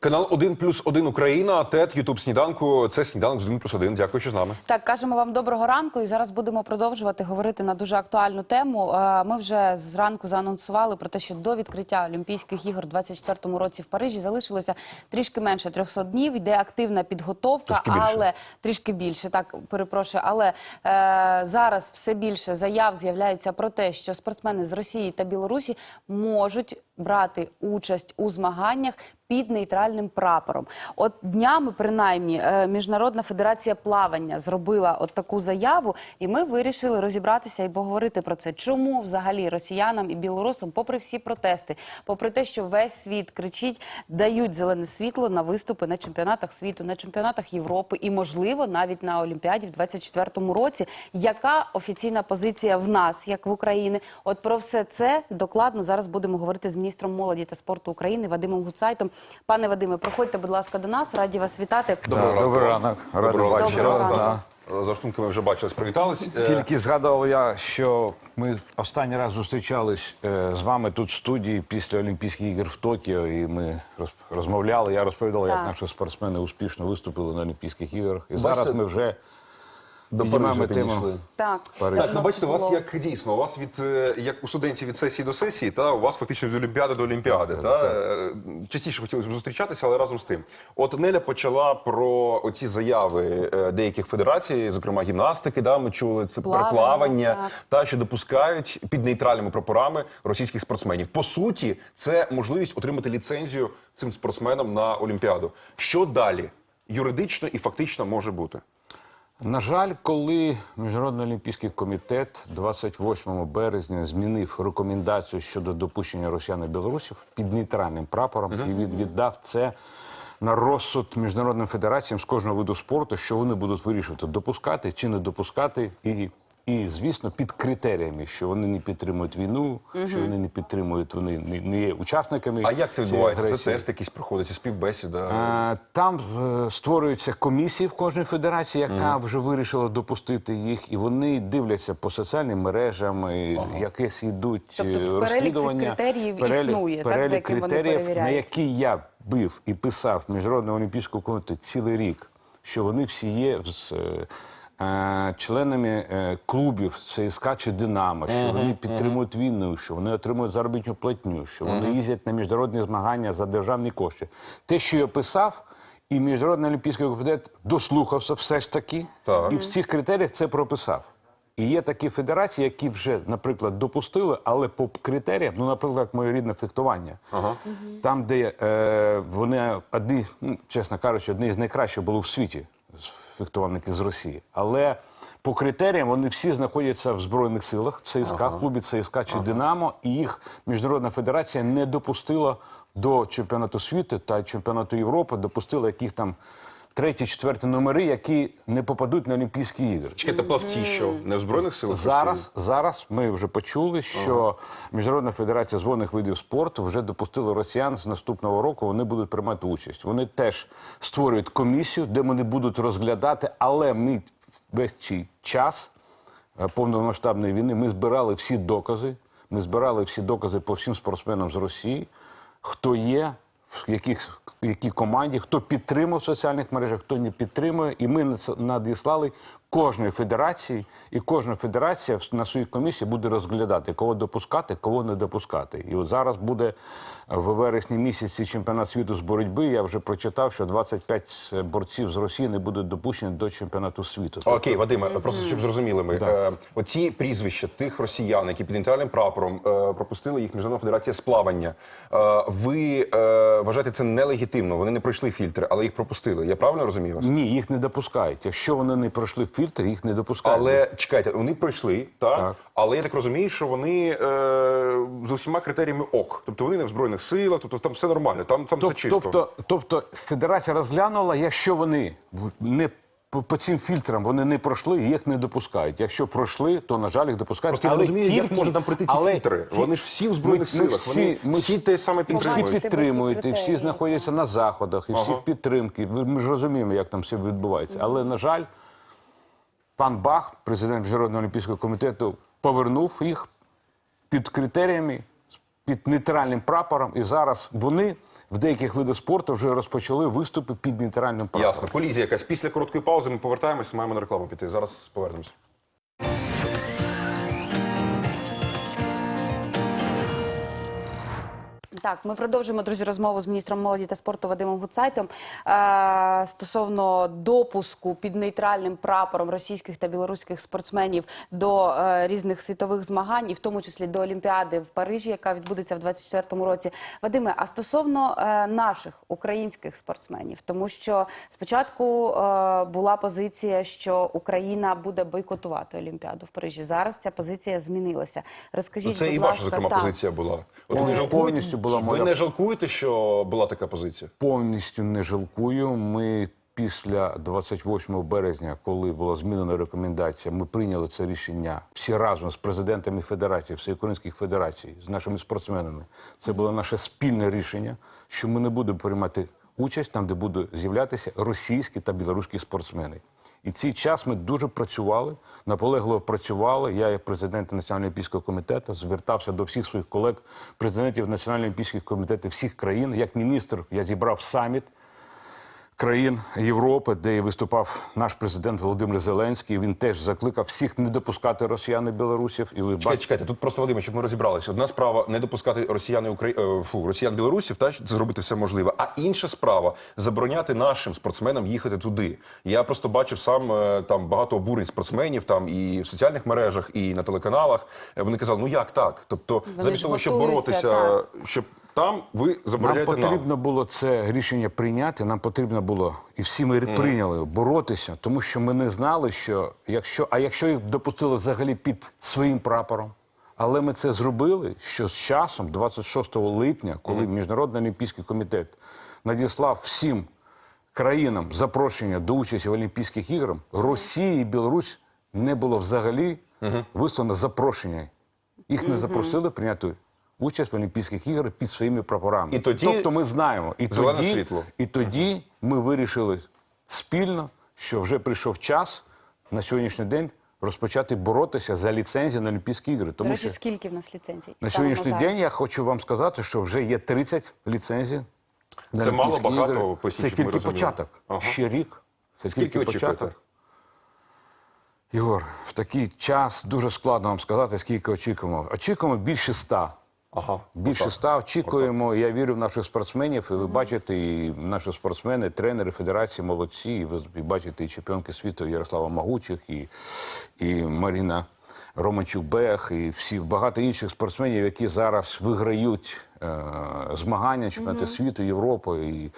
Канал 1 плюс 1 Україна, ТЕТ, Ютуб сніданку. Це сніданок з 1 плюс 1. Дякую, що з нами. Так, кажемо вам доброго ранку, і зараз будемо продовжувати говорити на дуже актуальну тему. Е, Ми вже зранку заанонсували про те, що до відкриття Олімпійських ігор у 24-му році в Парижі залишилося трішки менше 300 днів. Йде активна підготовка, Трішки але трішки більше. Так перепрошую, але е, зараз все більше заяв з'являється про те, що спортсмени з Росії та Білорусі можуть брати участь у змаганнях під нейтральним прапором. От днями, принаймні, е, Міжнародна федерація плавання зробила от таку заяву, і ми вирішили розібратися і поговорити про це. Чому взагалі росіянам і білорусам, попри всі протести, попри те, що весь світ кричить, дають зелене світло на виступи на чемпіонатах світу, на чемпіонатах Європи і, можливо, навіть на Олімпіаді в 24-му році. Яка офіційна позиція в нас, як в Україні? От про все це докладно зараз будемо говорити з міністром молоді та спорту України Вадимом Гуцайтом. Пане Вадиме, проходьте, будь ласка, до нас. Раді вас вітати. Доброго добрий ранок. Доброго ранку. бачити Доброго ранку. да. За штунками вже бачились, привітались. Е, Тільки згадував я, що ми останній раз зустрічались е, з вами тут в студії після Олімпійських ігор в Токіо, і ми роз- розмовляли. Я розповідав, як Так. наші спортсмени успішно виступили на Олімпійських іграх. І зараз ми вже До Парижа тему. Так, Париж. Так, ну бачите, у вас як дійсно, у вас від е, як у студентів від сесії до сесії, та у вас фактично від Олімпіади до Олімпіади. Та Е, частіше хотілося б зустрічатися, але разом з тим. От Неля почала про оці заяви е, деяких федерацій, зокрема гімнастики. Да, ми чули це Плавання, про плавання, так. та що допускають під нейтральними прапорами російських спортсменів. По суті, це можливість отримати ліцензію цим спортсменам на Олімпіаду. Що далі юридично і фактично може бути? На жаль, коли Міжнародний олімпійський комітет 28 березня змінив рекомендацію щодо допущення росіян і білорусів під нейтральним прапором і він віддав це на розсуд міжнародним федераціям з кожного виду спорту, що вони будуть вирішувати, допускати чи не допускати, і, і звісно, під критеріями, що вони не підтримують війну, що вони не підтримують, вони не, не є учасниками. А як це відбувається? Це тест якийсь проходить, співбесіда. Е, Там е, створюються комісії в кожній федерації, яка вже вирішила допустити їх, і вони дивляться по соціальним мережам, і якесь йдуть Тобто е, перелік розслідування. критеріїв існує, так, за перелік яким вони на які я бив і писав Міжнародному олімпійському комітету цілий рік, що вони всі є з. Е, Членами е, клубів ЦСКА чи Динамо, що вони підтримують війну, що вони отримують заробітну платню, що вони їздять на міжнародні змагання за державні кошти. Те, що я писав, і Міжнародний олімпійський комітет дослухався все ж таки, Так. і в цих критеріях це прописав. І є такі федерації, які вже, наприклад, допустили, але по критеріям, ну, наприклад, як моє рідне фехтування, там, де е, вони одні, ну, чесно кажучи, одні з найкращих було в світі фехтувальники з Росії. Але по критеріям вони всі знаходяться в Збройних силах, ЦСКА, ага. клубі ЦСКА чи Динамо, і їх Міжнародна федерація не допустила до чемпіонату світу та чемпіонату Європи, допустила яких там треті, четверті номери, які не попадуть на Олімпійські ігри. Чекайте, плавці, що не в збройних силах Зараз, зараз ми вже почули, що Міжнародна федерація звольних видів спорту вже допустила росіян з наступного року. Вони будуть приймати участь. Вони теж створюють комісію, де вони будуть розглядати, але ми весь цей час е, повномасштабної війни ми збирали всі докази. Ми збирали всі докази по всім спортсменам з Росії, хто є, яких, якій команді, хто підтримав в соціальних мережах, хто не підтримує. І ми надіслали кожної федерації, і кожна федерація в- на своїй комісії буде розглядати, кого допускати, кого не допускати. І от зараз буде е, в вересні місяці чемпіонат світу з боротьби. Я вже прочитав, що 25 борців з Росії не будуть допущені до чемпіонату світу. Окей, Вадиме, просто щоб зрозуміли ми. Е, оці прізвища тих росіян, які під нейтральним прапором е, пропустили їх Міжнародна федерація з плавання. Е, ви е, вважаєте це нелегітимно? Вони не пройшли фільтри, але їх пропустили. Я правильно розумію вас? Ні, їх не допускають. Якщо вони не пройшли фільтр, їх не допускають. Але чекайте, вони пройшли, так? Так. Але я так розумію, що вони е, з усіма критеріями ок. Тобто вони не в збройних силах, тобто там все нормально, там, там все чисто. Тобто, тобто федерація розглянула, якщо вони в- не по, по цим фільтрам вони не пройшли, їх не допускають. Якщо пройшли, то на жаль їх допускають. Просто я розумію, як можна там пройти ці але фільтри? Вони ж всі в Збройних ми- ми силах, вони всі те саме і всі підтримують. підтримують, і всі знаходяться на заходах, і всі в підтримці. Ви- Ми ж розуміємо, як там все відбувається. Але на жаль. Пан Бах, президент Міжнародного олімпійського комітету, повернув їх під критеріями, під нейтральним прапором. І зараз вони в деяких видах спорту вже розпочали виступи під нейтральним прапором. Ясно. Колізія якась. Після короткої паузи ми повертаємось, маємо на рекламу піти. Зараз повернемось. Так, ми продовжуємо друзі розмову з міністром молоді та спорту Вадимом Гуцайтом е, стосовно допуску під нейтральним прапором російських та білоруських спортсменів до е, різних світових змагань, і в тому числі до Олімпіади в Парижі, яка відбудеться в 24-му році. Вадиме, а стосовно е, наших українських спортсменів, тому що спочатку е, була позиція, що Україна буде бойкотувати Олімпіаду в Парижі. Зараз ця позиція змінилася. Розкажіть, Ну, це будь і ласка, ваша, зокрема, позиція була. От не жалкуєте, повністю була ви моя- не жалкуєте, що була така позиція? повністю не жалкую. Ми після 28 березня, коли була змінена рекомендація, ми прийняли це рішення всі разом з президентами федерації, всеукраїнських федерацій, з нашими спортсменами. Це було наше спільне рішення, що ми не будемо приймати участь там, де будуть з'являтися російські та білоруські спортсмени. І цей час ми дуже працювали, наполегливо працювали. Я, як президент Національного олімпійського комітету, звертався до всіх своїх колег, президентів Національного олімпійських комітетів всіх країн. Як міністр я зібрав саміт країн Європи, де і виступав наш президент Володимир Зеленський. Він теж закликав всіх не допускати росіян і білорусів. І ви Чекайте, бачите, чекайте, тут просто Вадиме, щоб ми розібралися. Одна справа не допускати росіян і Украї... е, фу, росіян білорусів, та зробити все можливе. А інша справа забороняти нашим спортсменам їхати туди. Я просто бачив сам е, там багато обурень спортсменів там і в соціальних мережах, і на телеканалах. Е, Вони казали, ну як так? Тобто, замість того, щоб боротися, так. щоб там ви нам забороняєте нам. потрібно було це рішення прийняти. Нам потрібно було, і всі ми прийняли боротися, тому що ми не знали, що якщо, а якщо їх допустили взагалі під своїм прапором. Але ми це зробили, що з часом, 26 липня, коли Міжнародний олімпійський комітет надіслав всім країнам запрошення до участі в Олімпійських іграх, Росії і Білорусь не було взагалі вислано запрошення. Їх не запросили прийняти участь в Олімпійських іграх під своїми прапорами. І тоді тобто ми знаємо, і зелене тоді, світло. і тоді ми вирішили спільно, що вже прийшов час на сьогоднішній день розпочати боротися за ліцензію на Олімпійські ігри. Тому речі, що скільки в нас ліцензій? на сьогоднішній зараз? день я хочу вам сказати, що вже є 30 ліцензій. на Це мало, багато, ігри. поясніть, Це тільки початок. Ага. Ще рік. Це Скільки тільки очікуєте? початок. Ігор, в такий час дуже складно вам сказати, скільки очікуємо. Очікуємо більше ста. Ага, Більше ста очікуємо. Я вірю в наших спортсменів. І ви бачите, і наші спортсмени, тренери федерації молодці. І ви бачите і чемпіонки світу Ярослава Магучих, і, і Маріна Романчук Бех, і всі багато інших спортсменів, які зараз виграють змагання чемпіонати світу, Європи, і,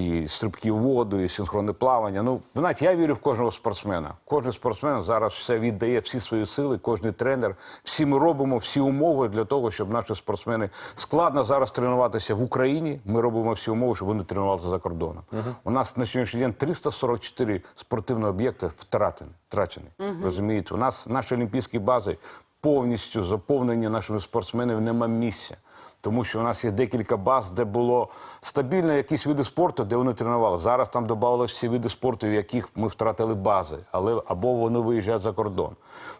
і стрибки в воду, і синхронне плавання. Ну, ви знаєте, я вірю в кожного спортсмена. Кожен спортсмен зараз все віддає, всі свої сили, кожен тренер. Всі ми робимо всі умови для того, щоб наші спортсмени складно зараз тренуватися в Україні. Ми робимо всі умови, щоб вони тренувалися за кордоном. У нас на сьогоднішній день 344 спортивні об'єкти втратені, втрачені. Розумієте, у нас наші олімпійські бази повністю заповнені нашими спортсменами, нема місця. Тому що у нас є декілька баз, де було стабільно якісь види спорту, де вони тренували. Зараз там додавалися всі види спорту, в яких ми втратили бази, але або вони виїжджають за кордон.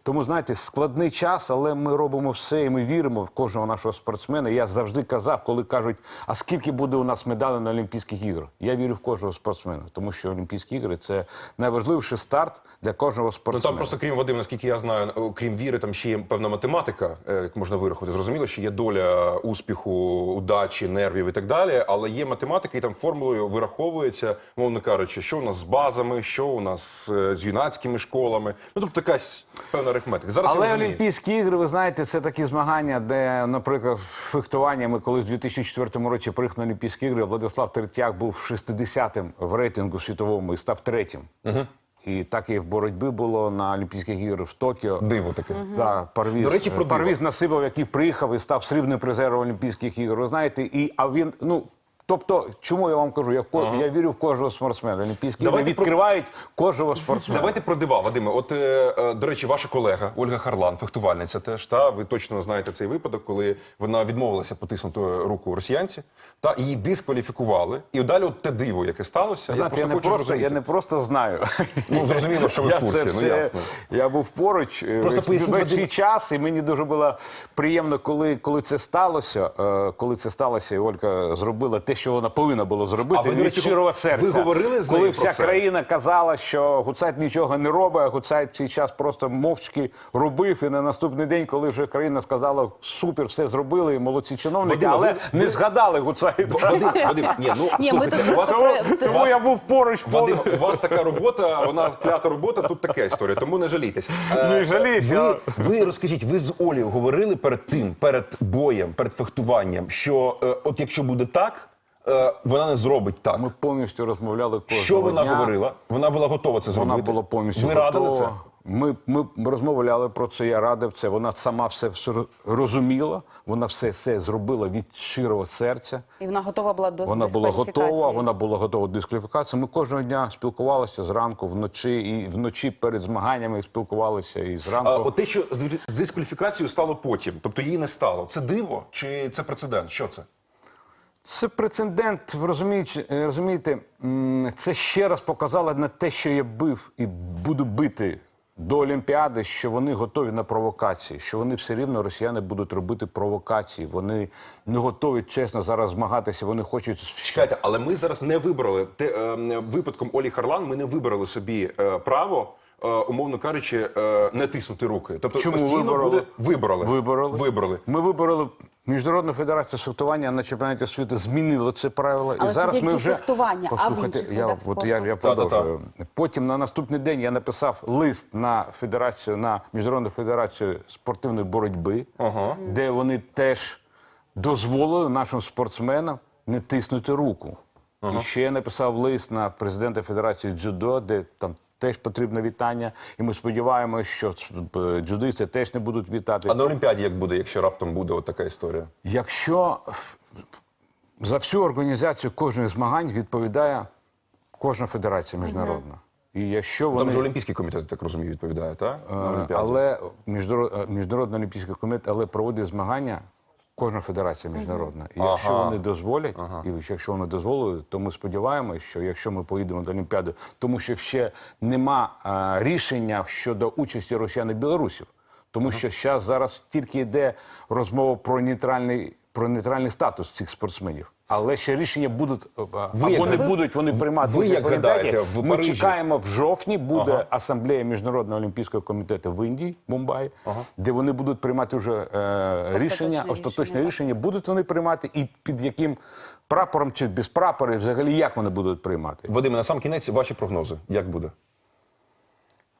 Тому знаєте, складний час, але ми робимо все, і ми віримо в кожного нашого спортсмена. Я завжди казав, коли кажуть, а скільки буде у нас медалей на Олімпійських іграх? Я вірю в кожного спортсмена, тому що Олімпійські ігри це найважливіший старт для кожного Ну спортсмена. там просто крім Вадима, наскільки я знаю, окрім віри, там ще є певна математика, е, як можна вирахувати. Зрозуміло, що є доля успіху, удачі, нервів і так далі. Але є математика, і там формулою вираховується, мовно кажучи, що у нас з базами, що у нас е, з юнацькими школами. Ну тобто якась певна арифметика. Зараз я Але розумію. Олімпійські ігри, ви знаєте, це такі змагання, де, наприклад, фехтування. Ми колись в 2004 році приїхали на Олімпійські ігри. Владислав Третьяк був 60-м в рейтингу світовому і став третім. І так і в боротьбі було на Олімпійських іграх в Токіо. Диво таке. Так, Парвіз, До речі, про диво. Парвіз Насибов, який приїхав і став срібним призером Олімпійських ігор. Ви знаєте, і, а він, ну, Тобто, чому я вам кажу? Я, ко- я вірю в кожного спортсмена. Олімпійські ігри Давайте про- відкривають кожного спортсмена. Давайте про дива, Вадиме. От, е, е, до речі, ваша колега Ольга Харлан, фехтувальниця теж, та ви точно знаєте цей випадок, коли вона відмовилася потиснути руку росіянці, та її дискваліфікували. І далі от те диво, яке сталося, я Знаєте, я, не хочу просто, зрозуміти. я не просто знаю. Ну, зрозуміло, що ви в я курсі, це ну, все, ясно. Я був поруч е, Просто весь, поясніть, весь Вадим- цей час, і мені дуже було приємно, коли, коли це сталося. е, Коли це сталося, і Ольга зробила те, що вона повинна була зробити А ви, від щирого ви говорили з коли нею вся про це? країна казала, що Гуцайт нічого не робить, а Гуцайт в цей час просто мовчки робив. І на наступний день, коли вже країна сказала супер, все зробили, і молодці чиновники, Вадиме, але ви- не згадали Гуцайта. Вадим, Вадим, ні, ну Ні, ми тут вас, просто Тому, Це- тому я був поруч. Вадим, у вас така робота, вона клята робота, тут така історія, тому не жалійтесь. Не жалійся. Ви, ви розкажіть, ви з Олею говорили перед тим, перед боєм, перед фехтуванням, що е, от якщо буде так, вона не зробить так. Ми повністю розмовляли кожного Що вона дня. говорила? Вона була готова це зробити. Вона була повністю Ви радили готова. це? Ми, ми розмовляли про це, я радив це. Вона сама все, все розуміла, вона все, все зробила від щирого серця. І вона готова була до Вона була готова, вона була готова до дискваліфікації. Ми кожного дня спілкувалися зранку, вночі, і вночі перед змаганнями спілкувалися і зранку. А, от те, що з дискваліфікацією стало потім, тобто її не стало. Це диво чи це прецедент? Що це? Це прецедент, ви розумієте, е, розумієте, це ще раз показало на те, що я бив і буду бити до Олімпіади, що вони готові на провокації, що вони все рівно росіяни будуть робити провокації. Вони не готові чесно зараз змагатися. Вони хочуть Чекайте, але ми зараз не вибрали те е, випадком Олі Харлан. Ми не вибрали собі е, право. е, Умовно кажучи, не тиснути руки. Тобто Чому постійно вибороли? буде вибороли. Вибороли. Вибороли. Ми вибороли. Міжнародна федерація фехтування на чемпіонаті світу змінила це правило. Але і зараз ми вже фехтування, а в інших я, от я, я продовжую. Потім на наступний день я написав лист на федерацію на міжнародну федерацію спортивної боротьби, де вони теж дозволили нашим спортсменам не тиснути руку. І ще написав лист на президента Федерації дзюдо, де там. Теж потрібне вітання, і ми сподіваємося, що е, дзюдисти теж не будуть вітати. А на Олімпіаді як буде, якщо раптом буде от така історія? Якщо за всю організацію кожних змагань відповідає кожна федерація міжнародна. І якщо Там вони ж Олімпійський комітет, так розумію, відповідає, так? Е, але міжнарод- міжнародний олімпійський комітет, але проводить змагання кожна федерація міжнародна. І якщо вони дозволять, і якщо вони дозволили, то ми сподіваємося, що якщо ми поїдемо до Олімпіади, тому що ще нема рішення щодо участі росіян і білорусів, тому що зараз зараз тільки йде розмова про нейтральний. Про нейтральний статус цих спортсменів, але ще рішення будуть е, або не ви- будуть вони приймати ви як гадаєте, в Ми Парижі? чекаємо в жовтні. Буде Ага. асамблея міжнародного олімпійського комітету в Індії, Мумбаї, де вони будуть приймати вже е, рішення, остаточне рішення, рішення. Будуть вони приймати і під яким прапором чи без прапора, і взагалі як вони будуть приймати. Вадиме, на сам кінець ваші прогнози. Як буде?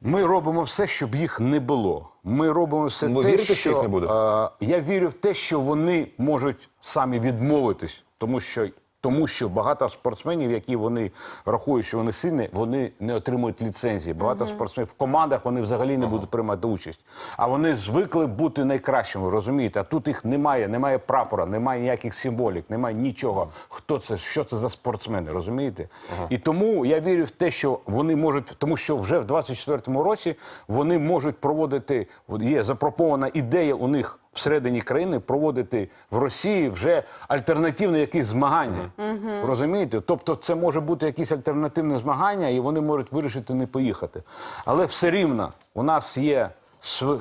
Ми робимо все, щоб їх не було. Ми робимо все Ви те, вірите, що що їх не буде? Е, я вірю в те, що вони можуть самі відмовитись, тому що. Тому що багато спортсменів, які вони рахують, що вони сильні, вони не отримують ліцензії. Багато спортсменів в командах вони взагалі не будуть приймати участь. А вони звикли бути найкращими, розумієте? А тут їх немає, немає прапора, немає ніяких символік, немає нічого. Хто це, що це за спортсмени, розумієте? І тому я вірю в те, що вони можуть, тому що вже в 24-му році вони можуть проводити, є запропонована ідея у них всередині країни проводити в Росії вже альтернативні якісь змагання. Розумієте? Тобто це може бути якісь альтернативні змагання, і вони можуть вирішити не поїхати. Але все рівно у нас є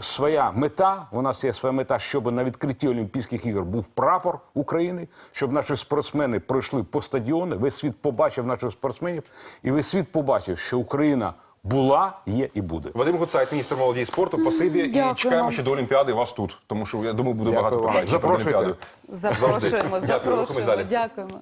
своя мета. У нас є своя мета, щоб на відкритті Олімпійських ігор був прапор України, щоб наші спортсмени пройшли по стадіони. Весь світ побачив наших спортсменів, і весь світ побачив, що Україна була, є і буде. Вадим Гуцайт, міністр молоді і спорту, пасибі. І чекаємо ще до Олімпіади вас тут. Тому що я думаю, буде Дякую багато питань. Запрошуйте. Олімпіаду. Запрошуємо, Завжди. Дякую, рухаємось запрошуємо. далі. Дякуємо.